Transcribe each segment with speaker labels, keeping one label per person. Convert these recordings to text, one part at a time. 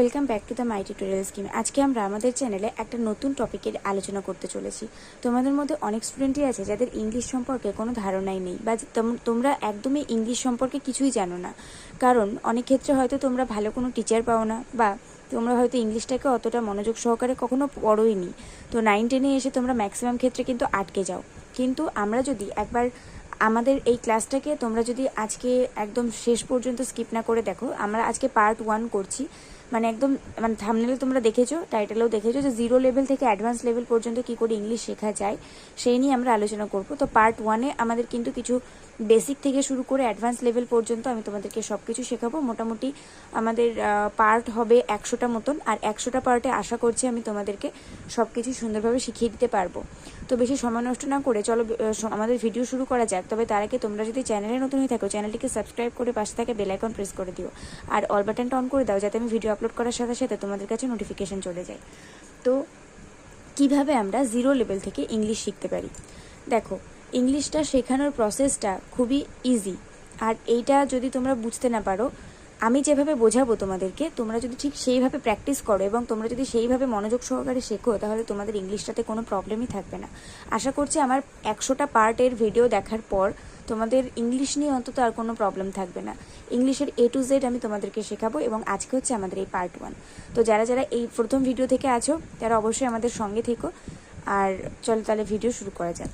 Speaker 1: Welcome back to the my tutorial scheme. আজকে আমরা আমাদের চ্যানেলে একটা নতুন টপিকের আলোচনা করতে চলেছি। তোমাদের মধ্যে অনেক স্টুডেন্টই আছে যাদের ইংলিশ সম্পর্কে কোনো ধারণাই নেই বা তোমরা একদমই ইংলিশ সম্পর্কে কিছুই জানো না। কারণ অনেক ক্ষেত্রে হয়তো তোমরা ভালো কোনো টিচার পাও না বা তোমরা হয়তো ইংলিশটাকে অতটা মনোযোগ সহকারে কখনো পড়োই নি। তো নাইন টেনে এসে তোমরা ম্যাক্সিমাম ক্ষেত্রে কিন্তু আটকে যাও। কিন্তু আমরা যদি একবার আমাদের এই ক্লাসটাকে তোমরা যদি আজকে একদম শেষ পর্যন্ত স্কিপ না করে দেখো, আমরা আজকে পার্ট ওয়ান করছি। মানে একদম মানে থামনেলে তোমরা দেখেছ টাইটেলেও দেখেছ যে জিরো লেভেল থেকে অ্যাডভান্স লেভেল পর্যন্ত কি করে ইংলিশ শেখা যায়, সেই নিয়ে আমরা আলোচনা করব। তো পার্ট ওয়ানে আমাদের কিন্তু কিছু বেসিক থেকে শুরু করে অ্যাডভান্স লেভেল পর্যন্ত আমি তোমাদেরকে সব কিছু শেখাবো। মোটামুটি আমাদের পার্ট হবে একশোটা মতন, আর একশোটা পার্টে আশা করছি আমি তোমাদেরকে সব কিছু সুন্দরভাবে শিখিয়ে দিতে পারব। তো বেশি সময় নষ্ট না করে চলো আমাদের ভিডিও শুরু করা যাক। তবে তার আগে তোমরা যদি চ্যানেলে নতুন হয়ে থাকো চ্যানেলটিকে সাবস্ক্রাইব করে পাশে থাকে বেল আইকন প্রেস করে দিও। আর অল বাটনটা অন করে দাও, যাতে আমি ভিডিও আপলোড করার সাথে সাথে তোমাদের কাছে নোটিফিকেশান চলে যায়। তো কীভাবে আমরা জিরো লেভেল থেকে ইংলিশ শিখতে পারি? দেখো ইংলিশটা শেখানোর প্রসেসটা খুবই ইজি আর এইটা যদি তোমরা বুঝতে না পারো, আমি যেভাবে বোঝাবো তোমাদেরকে, তোমরা যদি ঠিক সেইভাবে প্র্যাকটিস করো এবং তোমরা যদি সেইভাবে মনোযোগ সহকারে শেখো, তাহলে তোমাদের ইংলিশটাতে কোনো প্রবলেমই থাকবে না। আশা করছি আমার একশোটা পার্টের ভিডিও দেখার পর তোমাদের ইংলিশ নিয়ে অন্তত আর কোনো প্রবলেম থাকবে না। ইংলিশের এ টু জেড আমি তোমাদেরকে শেখাবো এবং আজকে হচ্ছে আমাদের এই পার্ট ওয়ান তো যারা যারা এই প্রথম ভিডিও থেকে আছো, তারা অবশ্যই আমাদের সঙ্গে থেকো। আর চলো তাহলে ভিডিও শুরু করা যাক।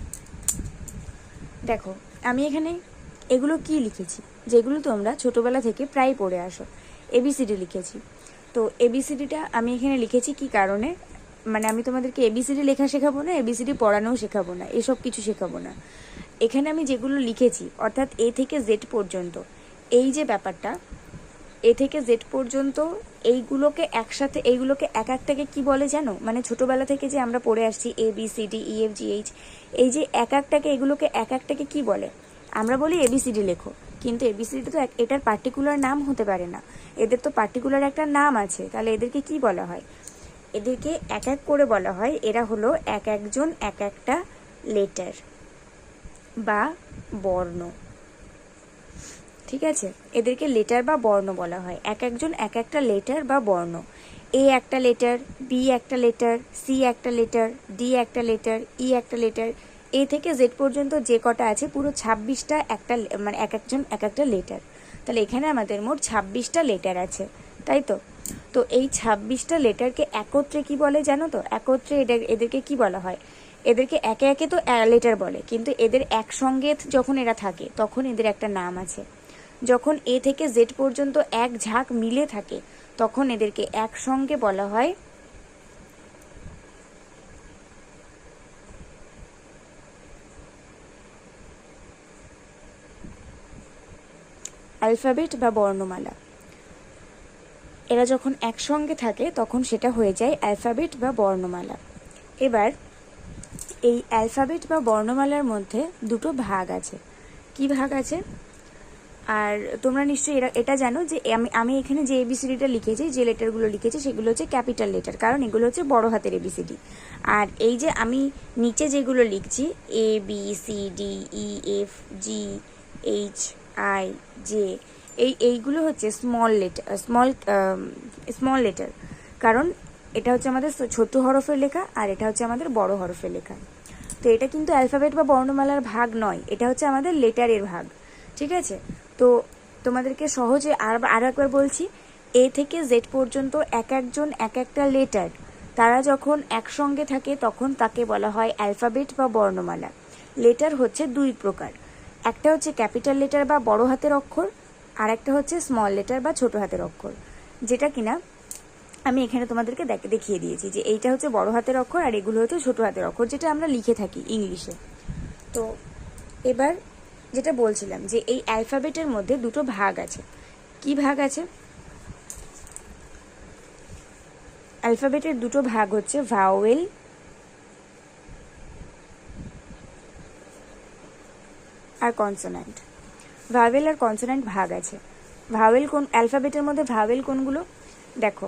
Speaker 1: দেখো, আমি এখানে এগুলো কি লিখেছি? যেগুলো তোমরা ছোটোবেলা থেকে প্রায় পড়ে আসো। এবিসিডি লিখেছি। তো এবিসিডিটা আমি এখানে লিখেছি কি কারণে? মানে আমি তোমাদেরকে এবিসিডি লেখা শেখাবো না এবিসিডি পড়ানোও শেখাবো না, এসব কিছু শেখাবো না। এখানে আমি যেগুলো লিখেছি, অর্থাৎ এ থেকে জেড পর্যন্ত, এই যে ব্যাপারটা এ থেকে জেড পর্যন্ত এইগুলোকে একসাথে, এইগুলোকে এক একটাকে কি বলে জানো? মানে ছোটবেলা থেকে যে আমরা পড়ে আসছি A B C D E F G H এই যে এক একটাকে, এগুলোকে এক একটাকে কি বলে? আমরা বলি এবিসিডি লেখো। কিন্তু এবিসিডি তো এটার পার্টিকুলার নাম হতে পারে না। এদের তো পার্টিকুলার একটা নাম আছে। তাহলে এদেরকে কি বলা হয়? এদেরকে এক এক করে বলা হয়। এরা হলো এক একজন এক একটা লেটার বা বর্ণ। ঠিক আছে? এদেরকে লেটার বা বর্ণ বলা হয়। এক একজন এক একটা লেটার বা বর্ণ। এ একটা লেটার বি একটা লেটার সি একটা লেটার ডি একটা লেটার ই একটা লেটার এ থেকে জেড পর্যন্ত যে কটা আছে, পুরো ছাব্বিশটা একটা মানে এক একজন এক একটা লেটার তাহলে এখানে আমাদের মোট ছাব্বিশটা লেটার আছে, তাই তো? তো এই ছাব্বিশটা লেটারকে একত্রে কি বলে জানো তো? একত্রে এদের, এদেরকে কি বলা হয়? এদেরকে একে একে তো লেটার বলে। কিন্তু এদের একসঙ্গে যখন এরা থাকে, তখন এদের একটা নাম আছে। যখন এ থেকে জেড পর্যন্ত এক ঝাঁক মিলে থাকে, তখন এদেরকে একসঙ্গে বলা হয় অ্যালফাবেট বা বর্ণমালা। এরা যখন একসঙ্গে থাকে, তখন সেটা হয়ে যায় অ্যালফাবেট বা বর্ণমালা। এবার, এই অ্যালফাবেট বা বর্ণমালার মধ্যে দুটো ভাগ আছে। কি ভাগ আছে? আর তোমরা নিশ্চয়ই এটা জানো যে আমি আমি এখানে যে এবিসিডিটা লিখেছি, যে লেটারগুলো লিখেছি, সেগুলো হচ্ছে ক্যাপিটাল লেটার কারণ এগুলো হচ্ছে বড় হাতের এবিসিডি আর এই যে আমি নিচে যেগুলো লিখছি A B C D E F G H I J এই এইগুলো হচ্ছে small letter small small letter কারণ এটা হচ্ছে আমাদের ছোট হরফের লেখা, আর এটা হচ্ছে আমাদের বড় হরফের লেখা। তো এটা কিন্তু অ্যালফাবেট বা বর্ণমালার ভাগ নয়, এটা হচ্ছে আমাদের লেটারের ভাগ। ঠিক আছে? তো তোমাদেরকে সহজে আর আরও একবার বলছি, এ থেকে জেড পর্যন্ত এক একজন, এক একটা লেটার। তারা যখন একসঙ্গে থাকে, তখন তাকে বলা হয় অ্যালফাবেট বা বর্ণমালা। লেটার হচ্ছে দুই প্রকার। একটা হচ্ছে ক্যাপিটাল লেটার বা বড় হাতের অক্ষর আর একটা হচ্ছে স্মল লেটার বা ছোট হাতের অক্ষর। যেটা কিনা আমি এখানে তোমাদেরকে দেখ- দেখিয়ে দিয়েছি যে এইটা হচ্ছে বড় হাতের অক্ষর আর এগুলো হচ্ছে ছোট হাতের অক্ষর, যেটা আমরা লিখে থাকি ইংলিশে। তো এবার যেটা বলছিলাম যে এই অ্যালফাবেটের মধ্যে দুটো ভাগ আছে। কি ভাগ আছে? অ্যালফাবেটের দুটো ভাগ হচ্ছে ভাওয়েল আর কনসোন্যান্ট ভাওয়েল আর কনসোন্যান্ট ভাগ আছে। ভাওয়েল কোন, অ্যালফাবেটের মধ্যে ভাওয়েল কোনগুলো? দেখো,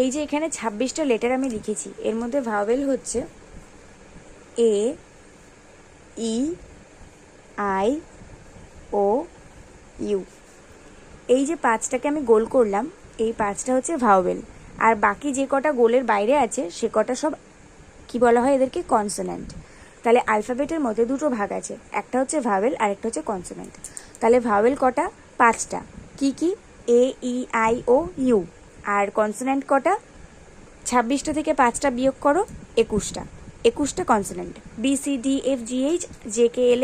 Speaker 1: এই যে এখানে ছাব্বিশটা লেটার আমি লিখেছি, এর মধ্যে ভাওয়েল হচ্ছে A E I, O, U. এই যে পাঁচটাকে আমি গোল করলাম, এই পাঁচটা হচ্ছে ভাওয়েল আর বাকি যে কটা গোলের বাইরে আছে, সে কটা সব, কি বলা হয় এদেরকে? কনসোন্যান্ট। তাহলে আলফাবেটের মধ্যে দুটো ভাগ আছে, একটা হচ্ছে ভাওয়েল আর একটা হচ্ছে কনসোন্যান্ট। তাহলে ভাওয়েল কটা? পাঁচটা। কি কি? A, E, I, O, U. R consonant কটা? ছাব্বিশটা থেকে পাঁচটা বিয়োগ করো, একুশটা। একুশটা consonant. B, C, D, F, G, H, J, K, L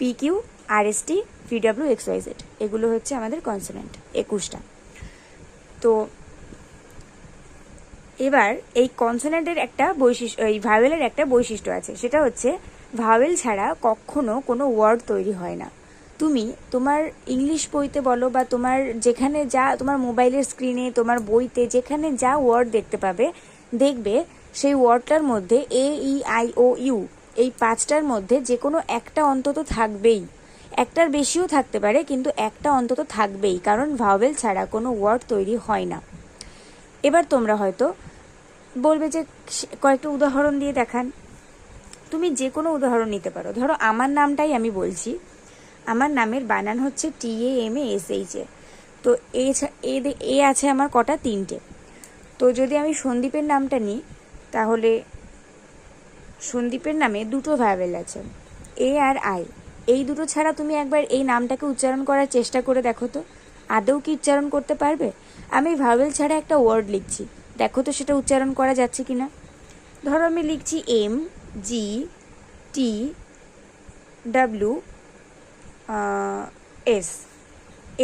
Speaker 1: P Q R S T P W X Y Z এগুলো হচ্ছে আমাদের কনসোন্যান্ট একুশটা। তো এবার এই কনসোনেন্টের একটা বৈশিষ্ট্য এই ভাওয়েলের একটা বৈশিষ্ট্য আছে, সেটা হচ্ছে ভাওয়েল ছাড়া কখনো কোনো ওয়ার্ড তৈরি হয় না। তুমি তোমার ইংলিশ বইতে বলো বা তোমার যেখানে যা, তোমার মোবাইলের স্ক্রিনে তোমার বইতে যেখানে যা ওয়ার্ড দেখতে পাবে, দেখবে সেই ওয়ার্ডটার মধ্যে এ ই আই ও ইউ এই পাঁচটার মধ্যে যে কোনো একটা অন্তত থাকবেই। একটার বেশিও থাকতে পারে, কিন্তু একটা অন্তত থাকবেই, কারণ ভাওয়েল ছাড়া কোনো ওয়ার্ড তৈরি হয় না। এবার তোমরা হয়তো বলবে যে কয়েকটা উদাহরণ দিয়ে দেখান। তুমি যে কোনো উদাহরণ নিতে পারো। ধরো, আমার নামটাই আমি বলছি। আমার নামের বানান হচ্ছে T A. M A S H A তো এ আছে আমার কটা, তিনটে। তো যদি আমি সন্দীপের নামটা নিই, তাহলে সন্দীপের নামে দুটো ভায়াবেল আছে, এ আর আই। এই দুটো ছাড়া তুমি একবার এই নামটাকে উচ্চারণ করার চেষ্টা করে দেখো তো। আদৌ কি উচ্চারণ করতে পারবে? আমি ভাওয়েল ছাড়া একটা ওয়ার্ড লিখছি। দেখো তো সেটা উচ্চারণ করা যাচ্ছে কি না ধরো আমি লিখছি M, G, T, W S.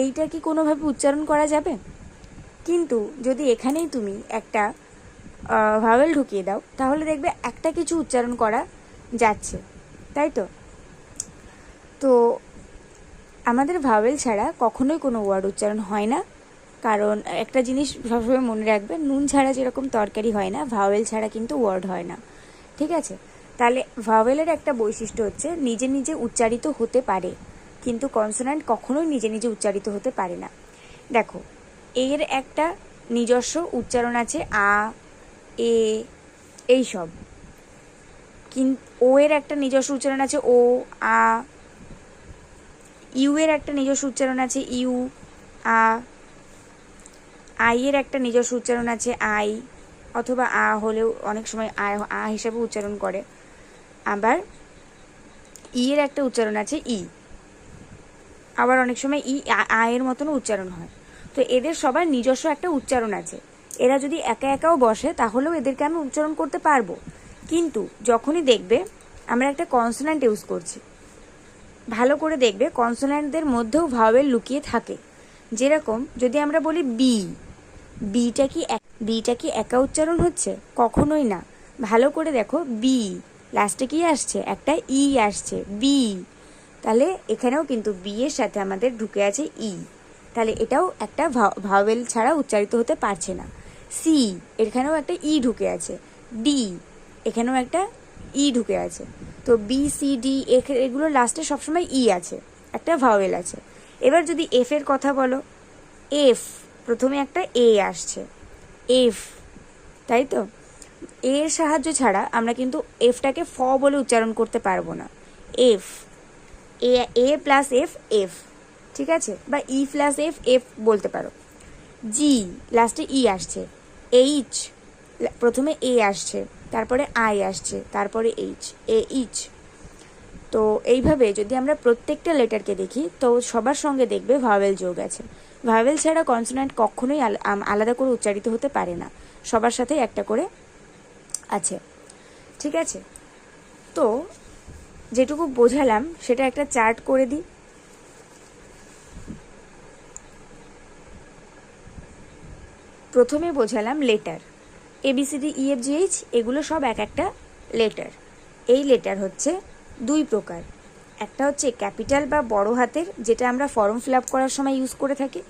Speaker 1: এইটা কি কোনোভাবে উচ্চারণ করা যাবে? কিন্তু যদি এখানেই তুমি একটা ভাওয়েল ঢুকিয়ে দাও। তাহলে দেখবে একটা কিছু উচ্চারণ করা যাচ্ছে। তাই তো? তো আমাদের ভাওয়েল ছাড়া কখনোই কোনো ওয়ার্ড উচ্চারণ হয় না। কারণ একটা জিনিস সবসময় মনে রাখবে, নুন ছাড়া যেরকম তরকারি হয় না, ভাওয়েল ছাড়া কিন্তু ওয়ার্ড হয় না। ঠিক আছে? তাহলে ভাওয়েলের একটা বৈশিষ্ট্য হচ্ছে, নিজে নিজে উচ্চারিত হতে পারে, কিন্তু কনসোনান্ট কখনোই নিজে নিজে উচ্চারিত হতে পারে না। দেখো, এর একটা নিজস্ব উচ্চারণ আছে, আ এ এই সব কিন্তু ও এর একটা নিজস্ব উচ্চারণ আছে ও, আ, ইউ এর একটা নিজস্ব উচ্চারণ আছে ইউ, আ, আই এর একটা নিজস্ব উচ্চারণ আছে আই, অথবা আ হলেও অনেক সময় আ আ হিসাবে উচ্চারণ করে। আবার ই এর একটা উচ্চারণ আছে ই। আবার অনেক সময় ই, আ- এর মতনও উচ্চারণ হয়। তো এদের সবার নিজস্ব একটা উচ্চারণ আছে। এরা যদি একা একাও বসে, তাহলেও এদেরকে আমি উচ্চারণ করতে পারব। কিন্তু যখনই দেখবে, আমরা একটা কনসোনান্ট ইউজ করছি। ভালো করে দেখবে কনসোনান্টদের মধ্যেও ভাওয়েল লুকিয়ে থাকে। যেরকম যদি আমরা বলি বি বিটা কি বিটা কি একা উচ্চারণ হচ্ছে? কখনোই না। ভালো করে দেখো বি লাস্টে কি আসছে? একটা ই আসছে বি তাহলে এখানেও কিন্তু বি এর সাথে আমাদের ঢুকে আছে ই তাহলে এটাও একটা ভাওয়েল ছাড়া উচ্চারিত হতে পারছে না। সি এখানেও একটা ই ঢুকে আছে। ডি এখানেও একটা ই ঢুকে আছে। তো বি সি ডি এগুলো লাস্টে সবসময় ই আছে। একটা ভাওয়েল আছে। এবার যদি এফ এর কথা বলো এফ প্রথমে একটা এ আসছে। এফ তাই তো? এর সাহায্য ছাড়া আমরা কিন্তু এফটাকে ফ বলে উচ্চারণ করতে পারব না। F A A plus F F ঠিক আছে? বা ই প্লাস এফ এফ বলতে পারো। জি লাস্টে ই আসছে। এইচ প্রথমে এ আসছে, তারপরে আই আসছে, তারপরে এইচ, এ ইচ। তো এইভাবে যদি আমরা প্রত্যেকটা লেটারকে দেখি, তো সবার সঙ্গে দেখবে ভাওয়েল যোগ আছে। ভাওয়েল ছাড়া কনসোনান্ট কখনোই আল- আলাদা করে উচ্চারিত হতে পারে না। সবার সাথেই একটা করে আছে। ঠিক আছে? তো যেটুকু বোঝালাম, সেটা একটা চার্ট করে দিই। প্রথমে বোঝালাম লেটার এবিসিডি ইএফ জিএইচ এগুলো সব এক একটা লেটার এই লেটার হচ্ছে দুই প্রকার। একটা হচ্ছে ক্যাপিটাল বা বড় হাতের, যেটা আমরা ফর্ম ফিল আপ করার সময় ইউজ করে থাকি,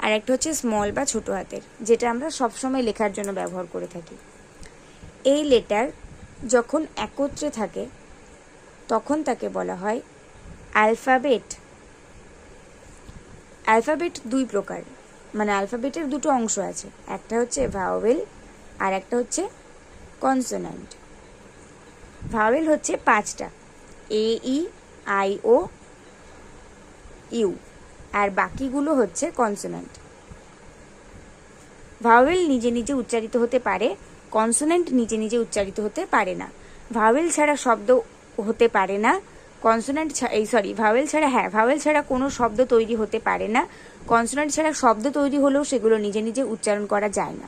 Speaker 1: আর একটা হচ্ছে স্মল বা ছোট হাতের, যেটা আমরা সবসময় লেখার জন্য ব্যবহার করে থাকি। এই লেটার যখন একত্রে থাকে, তখন তাকে বলা হয় অ্যালফাবেট অ্যালফাবেট দুই প্রকার। মানে অ্যালফাবেটের দুটো অংশ আছে। একটা হচ্ছে ভাওয়েল আর একটা হচ্ছে কনসোনান্ট ভাওয়েল হচ্ছে পাঁচটা। এ ই আই ও ইউ আর বাকিগুলো হচ্ছে কনসোনান্ট ভাওয়েল নিজে নিজে উচ্চারিত হতে পারে কনসোনেন্ট নিজে নিজে উচ্চারিত হতে পারে না। ভাওয়েল ছাড়া শব্দ হতে পারে না কনসোনেন্ট এই সরি ভাওয়েল ছাড়া হ্যাঁ ভাওয়েল ছাড়া কোনো শব্দ তৈরি হতে পারে না। কনসোনেন্ট ছাড়া শব্দ তৈরি হলেও সেগুলো নিজে নিজে উচ্চারণ করা যায় না।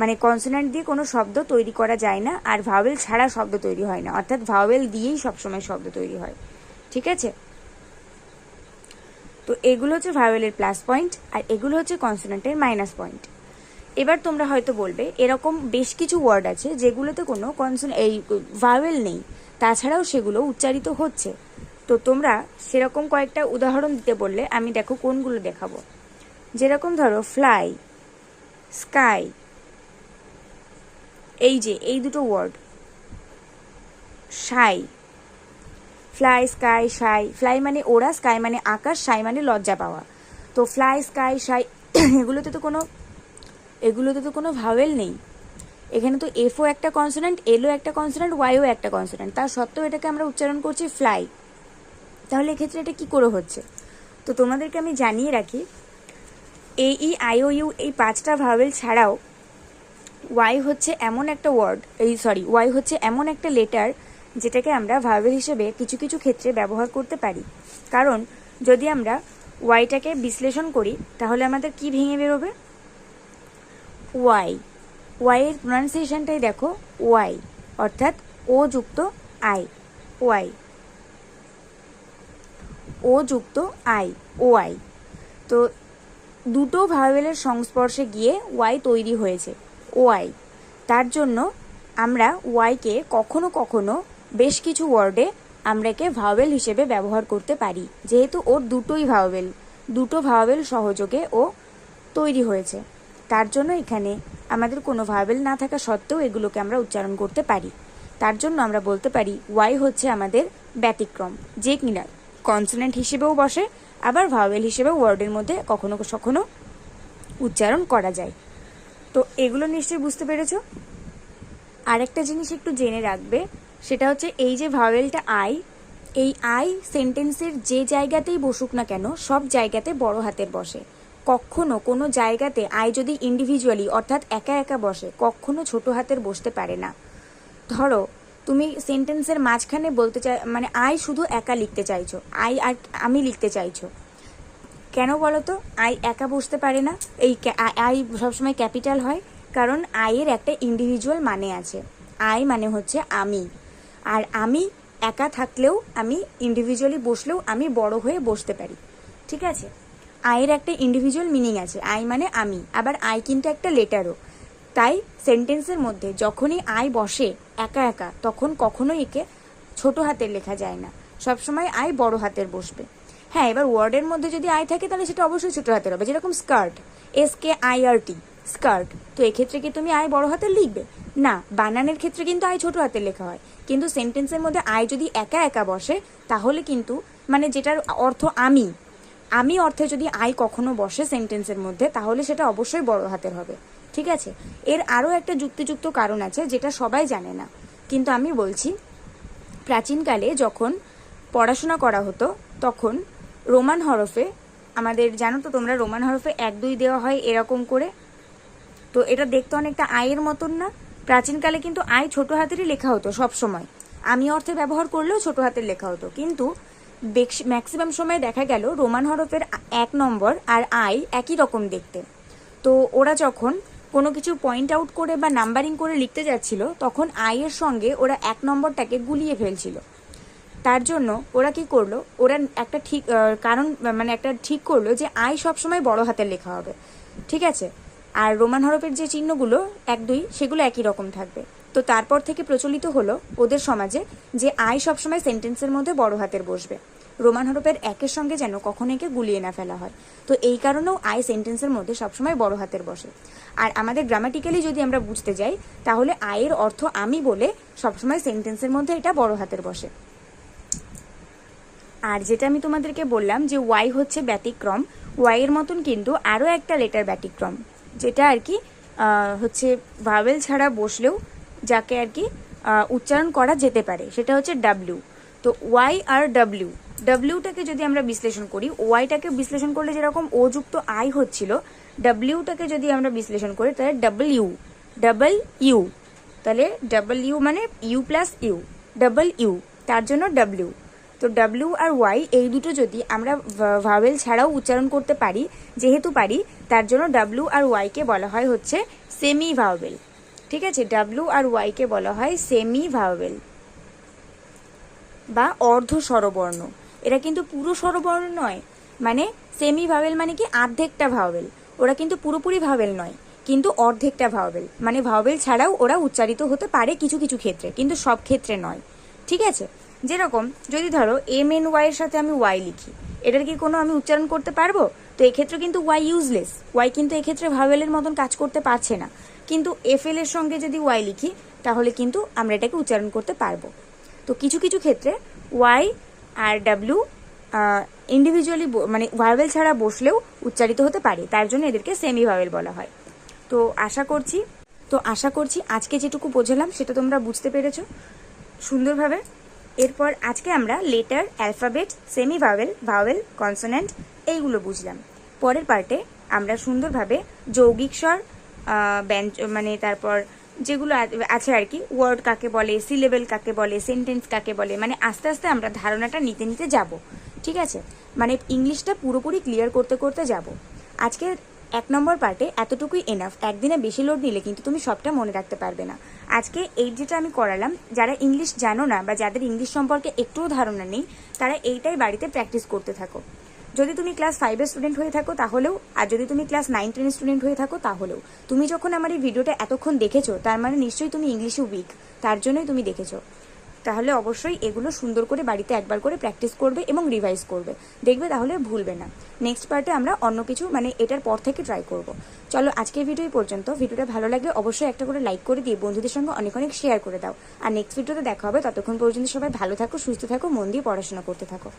Speaker 1: মানে কনসোনেন্ট দিয়ে কোনো শব্দ তৈরি করা যায় না, আর ভাওয়েল ছাড়া শব্দ তৈরি হয় না। অর্থাৎ ভাওয়েল দিয়েই সবসময় শব্দ তৈরি হয়। ঠিক আছে? তো এগুলো হচ্ছে ভাওয়েলের প্লাস পয়েন্ট আর এগুলো হচ্ছে কনসোনেন্টের মাইনাস পয়েন্ট এবার তোমরা হয়তো বলবে, এরকম বেশ কিছু ওয়ার্ড আছে যেগুলোতে কোনো কনসন এই ভাওয়েল নেই। তাছাড়াও সেগুলো উচ্চারিত হচ্ছে। তো তোমরা সেরকম কয়েকটা উদাহরণ দিতে বললে আমি দেখো কোনগুলো দেখাবো। যেরকম ধরো ফ্লাই স্কাই এই যে, এই দুটো ওয়ার্ড সাই ফ্লাই স্কাই সাই ফ্লাই মানে ওরা স্কাই মানে আকাশ সাই মানে লজ্জা পাওয়া। তো ফ্লাই স্কাই সাই এগুলোতে তো কোনো, এগুলোতে তো কোনো ভাওয়েল নেই। এখানে তো এফও একটা কনসোনেন্ট এলও একটা কনসোনেন্ট ওয়াইও একটা কনসোনেন্ট তার সত্ত্বেও এটাকে আমরা উচ্চারণ করছি ফ্লাই তাহলে এক্ষেত্রে এটা কি করে হচ্ছে? তো তোমাদেরকে আমি জানিয়ে রাখি এ ই আইও ইউ এই পাঁচটা ভাওয়েল ছাড়াও ওয়াই হচ্ছে এমন একটা ওয়ার্ড এই সরি ওয়াই হচ্ছে এমন একটা লেটার যেটাকে আমরা ভাওয়েল হিসেবে কিছু কিছু ক্ষেত্রে ব্যবহার করতে পারি। কারণ যদি আমরা ওয়াইটাকে বিশ্লেষণ করি, তাহলে আমাদের কি ভেঙে বেরোবে? ওয়াই ওয়াইয়ের প্রোনাউন্সিয়েশনটাই দেখো ওয়াই অর্থাৎ ও যুক্ত আই ওয়াই ও যুক্ত আই ওয়াই তো দুটো ভাওয়েলের সংস্পর্শে গিয়ে ওয়াই তৈরি হয়েছে ওয়াই তার জন্য আমরা ওয়াইকে কখনো কখনো বেশ কিছু ওয়ার্ডে আমরা একে ভাওয়েল হিসেবে ব্যবহার করতে পারি, যেহেতু ওর দুটোই ভাওয়েল। দুটো ভাওয়েল সহযোগে ও তৈরি হয়েছে। তার জন্য এখানে আমাদের কোনো ভাওয়েল না থাকা সত্ত্বেও এগুলোকে আমরা উচ্চারণ করতে পারি। তার জন্য আমরা বলতে পারি ওয়াই হচ্ছে আমাদের ব্যতিক্রম, যে কিনা কনসোনেন্ট হিসেবেও বসে, আবার ভাওয়েল হিসেবে ওয়ার্ডের মধ্যে কখনো কখনো উচ্চারণ করা যায়। তো এগুলো নিশ্চয়ই বুঝতে পেরেছ? আরেকটা জিনিস একটু জেনে রাখবে, সেটা হচ্ছে এই যে ভাওয়েলটা আই এই আই সেন্টেন্সের যে জায়গাতেই বসুক না কেন, সব জায়গাতে বড় হাতের বসে। কখনো কোনো জায়গাতে আই যদি ইন্ডিভিজুয়ালি অর্থাৎ একা একা বসে, কখনো ছোট হাতের বসতে পারে না। ধরো, তুমি সেন্টেন্সের মাঝখানে বলতে চাই মানে আই শুধু একা লিখতে চাইছো আই আর আমি লিখতে চাইছো। কেন বলো তো? আই একা বসতে পারে না। এই আই সবসময় ক্যাপিটাল হয়, কারণ আইয়ের একটা ইন্ডিভিজুয়াল মানে আছে। আই মানে হচ্ছে আমি। আর আমি একা থাকলেও আমি ইন্ডিভিজুয়ালি বসলেও আমি বড় হয়ে বসতে পারি। ঠিক আছে? আয়ের একটা ইন্ডিভিজুয়াল মিনিং আছে আই মানে আমি, আবার আই কিন্তু একটা লেটারও তাই সেন্টেন্সের মধ্যে যখনই আই বসে একা একা, তখন কখনোই একে ছোট হাতের লেখা যায় না। সবসময় আই বড় হাতের বসবে। হ্যাঁ এবার ওয়ার্ডের মধ্যে যদি আই থাকে, তাহলে সেটা অবশ্যই ছোট হাতের হবে, যেরকম skirt S K I R T skirt তো এক্ষেত্রে কি তুমি আই বড় হাতের লিখবে? না, বানানের ক্ষেত্রে কিন্তু আই ছোট হাতের লেখা হয়। কিন্তু সেন্টেন্সের মধ্যে আই যদি একা একা বসে, তাহলে কিন্তু মানে যেটার অর্থ আমি আমি অর্থে যদি আই কখনো বসে সেন্টেন্সের মধ্যে, তাহলে সেটা অবশ্যই বড় হাতের হবে। ঠিক আছে? এর আরও একটা যুক্তিযুক্ত কারণ আছে, যেটা সবাই জানে না। কিন্তু আমি বলছি, প্রাচীনকালে যখন পড়াশোনা করা হতো, তখন রোমান হরফে, আমাদের জানো তো তোমরা, রোমান হরফে এক দুই দেওয়া হয় এরকম করে। তো এটা দেখতে অনেকটা আয়ের মতন না। প্রাচীনকালে কিন্তু আয় ছোট হাতেরই লেখা হতো সব সময় আমি অর্থে ব্যবহার করলেও ছোট হাতের লেখা হতো। কিন্তু ম্যাক্সিমাম সময় দেখা গেল রোমান হরফের এক নম্বর আর আই একই রকম দেখতে। তো ওরা যখন কোনো কিছু পয়েন্ট আউট করে বা নাম্বারিং করে লিখতে যাচ্ছিল, তখন আয়ের সঙ্গে ওরা এক নম্বরটাকে গুলিয়ে ফেলছিল। তার জন্য ওরা কি করল, ওরা একটা ঠিক কারণ মানে একটা ঠিক করল যে আই সবসময় বড় হাতের লেখা হবে। ঠিক আছে? আর রোমান হরফের যে চিহ্নগুলো, এক দুই, সেগুলো একই রকম থাকবে। তো তারপর থেকে প্রচলিত হলো ওদের সমাজে যে আই সবসময় সেন্টেন্সের মধ্যে বড় হাতের বসবে। রোমান হরফের একের সঙ্গে যেন কখনো একে গুলিয়ে না ফেলা হয়। তো এই কারণেও আই সেন্টেন্সের মধ্যে সবসময় বড় হাতের বসে। আর আমাদের গ্রামাটিক্যালি যদি আমরা বুঝতে যাই, তাহলে আয়ের অর্থ আমি বলে সবসময় সেন্টেন্সের মধ্যে এটা বড় হাতের বসে। আর যেটা আমি তোমাদেরকে বললাম যে ওয়াই হচ্ছে ব্যতিক্রম, ওয়াইয়ের মতন কিন্তু আরও একটা লেটার ব্যতিক্রম, যেটা আর কি হচ্ছে ভাওয়েল ছাড়া বসলেও যাকে আর কি উচ্চারণ করা যেতে পারে, সেটা হচ্ছে ডাব্লিউ তো ওয়াই আর ডাব্লিউ ডাব্লিউটাকে যদি আমরা বিশ্লেষণ করি ওয়াইটাকে বিশ্লেষণ করলে যেরকম ও যুক্ত আই হচ্ছিল ডাব্লিউটাকে যদি আমরা বিশ্লেষণ করি, তাহলে ডাবল ইউ ডাবল ইউ তাহলে ডাবল ইউ মানে U plus U double U তার জন্য ডাব্লিউ তো ডাব্লিউ আর ওয়াই এই দুটো যদি আমরা ভাওয়েল ছাড়াও উচ্চারণ করতে পারি, যেহেতু পারি, তার জন্য ডাব্লিউ আর ওয়াইকে বলা হয় হচ্ছে সেমি ভাওয়েল ঠিক আছে? ডাব্লিউ আর ওয়াইকে বলা হয় সেমি ভাওয়েল বা অর্ধ স্বরবর্ণ। এরা কিন্তু পুরো স্বরবর্ণ নয়। মানে সেমি ভাওয়েল মানে কি? আর্ধেকটা ভাওয়েল ওরা কিন্তু পুরোপুরি ভাওয়েল নয়, কিন্তু অর্ধেকটা ভাওয়েল মানে ভাওয়েল ছাড়াও ওরা উচ্চারিত হতে পারে কিছু কিছু ক্ষেত্রে, কিন্তু সব ক্ষেত্রে নয়। ঠিক আছে? যেরকম যদি ধরো এম এন ওয়াই এর সাথে আমি ওয়াই লিখি, এটার কি কোনো আমি উচ্চারণ করতে পারব? তো এক্ষেত্রে কিন্তু ওয়াই ইউজলেস ওয়াই কিন্তু এক্ষেত্রে ভাওয়েলের মতন কাজ করতে পারছে না। কিন্তু এফ এল এর সঙ্গে যদি ওয়াই লিখি, তাহলে কিন্তু আমরা এটাকে উচ্চারণ করতে পারব। তো কিছু কিছু ক্ষেত্রে ওয়াই আর ডাব্লিউ ইন্ডিভিজুয়ালি মানে ভাওয়েল ছাড়া বসলেও উচ্চারিত হতে পারে। তার জন্য এদেরকে সেমি ভাওয়েল বলা হয়। তো আশা করছি, তো আশা করছি আজকে যেটুকু বোঝালাম সেটা তোমরা বুঝতে পেরেছ সুন্দরভাবে। এরপর আজকে আমরা letter alphabet semi vowel vowel consonant এইগুলো বুঝলাম। পরের পার্টে আমরা সুন্দরভাবে যৌগিক স্বর ব্যঞ্জ মানে তারপর যেগুলো আছে আর কি ওয়ার্ড কাকে বলে সিলেবেল কাকে বলে সেন্টেন্স কাকে বলে মানে আস্তে আস্তে আমরা ধারণাটা নিতে নিতে যাব, ঠিক আছে? মানে ইংলিশটা পুরোপুরি ক্লিয়ার করতে করতে যাব। আজকে এক নম্বর পার্টে এতটুকুই এনাফ একদিনে বেশি লোড নিলে কিন্তু তুমি সবটা মনে রাখতে পারবে না। আজকে এই যেটা আমি করালাম, যারা ইংলিশ জানো না বা যাদের ইংলিশ সম্পর্কে একটুও ধারণা নেই, তারা এইটাই বাড়িতে প্র্যাকটিস করতে থাকো। যদি তুমি ক্লাস ফাইভের স্টুডেন্ট হয়ে থাকো, তাহলেও, আর যদি তুমি ক্লাস নাইন টেনের স্টুডেন্ট হয়ে থাকো, তাহলেও। তুমি যখন আমার এই ভিডিওটা এতক্ষণ দেখেছ, তার মানে নিশ্চয়ই তুমি ইংলিশে উইক তার জন্যই তুমি দেখেছ। তাহলে অবশ্যই এগুলো সুন্দর করে বাড়িতে একবার করে প্র্যাকটিস করবে এবং রিভাইজ করবে। দেখবে তাহলে ভুলবে না। নেক্সট পার্টে আমরা অন্য কিছু মানে এটার পর থেকে ট্রাই করব। চলো, আজকের ভিডিও পর্যন্ত। ভিডিওটা ভালো লাগলে অবশ্যই একটা করে লাইক করে দিয়ে বন্ধুদের সঙ্গে অনেক অনেক শেয়ার করে দাও। আর নেক্সট ভিডিওতে দেখা হবে। ততক্ষণ পর্যন্ত সবাই ভালো থাকো, সুস্থ থাকো, মন দিয়ে পড়াশোনা করতে থাকো।